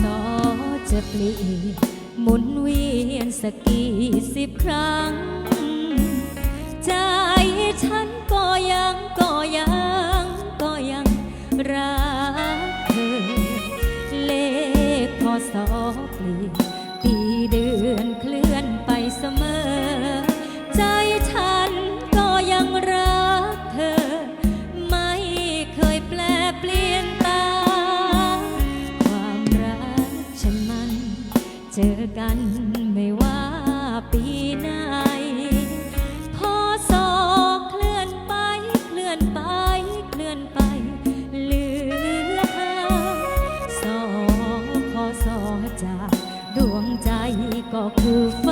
สอจะเปลี่ยนหมุนเวียนสักกี่สิบครั้ง ใจฉันก็ยังก็ยังก็ยังรักเธอ เลขพศเปลี่ยนปีเดือน กันไม่ว่าปีไหนพอสอเคลื่อนไปเคลื่อนไปเคลื่อนไปเหลือห้าสอพอสอจากดวงใจก็คือฟ้า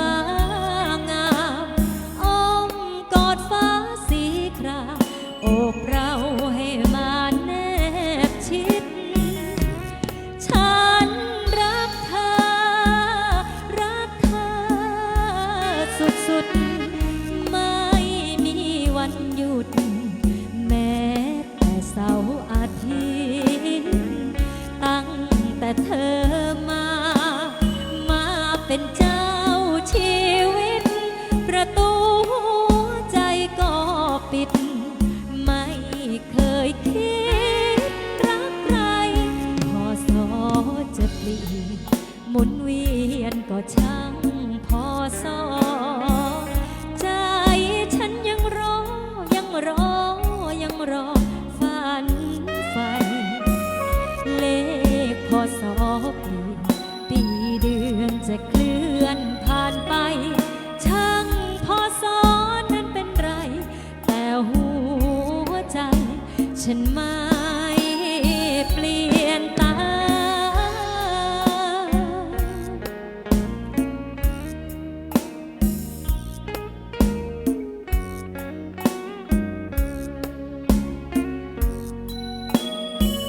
เธอมา มาเป็นเจ้าชีวิต ประตูหัวใจก็ปิด ไม่เคยคิดรักใครพอสอจะเปลี่ยนหมุนเวียนก็ช่าง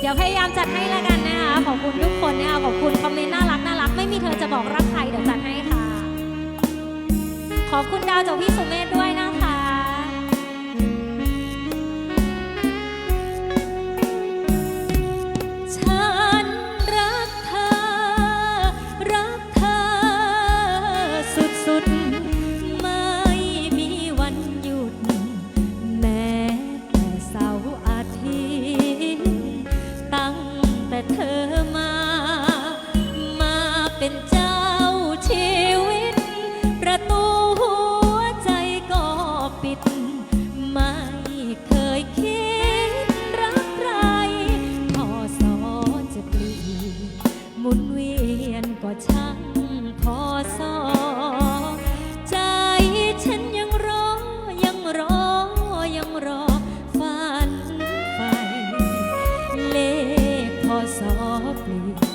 เดี๋ยวพยายามจัดให้แล้วกันนะคะ ขอบคุณทุกคนนะคะ ขอบคุณคอมเมนต์น่ารักน่ารัก ไม่มีเธอจะบอกรักใครเดี๋ยวจัดให้ค่ะ ขอบคุณดาวจากพี่สุเมธด้วย หมุนเวียนก็ช่างพอสอใจฉันยังรอ ยังรอ ยังรอ ฝันไฟเลขพอสอเปลี่ยน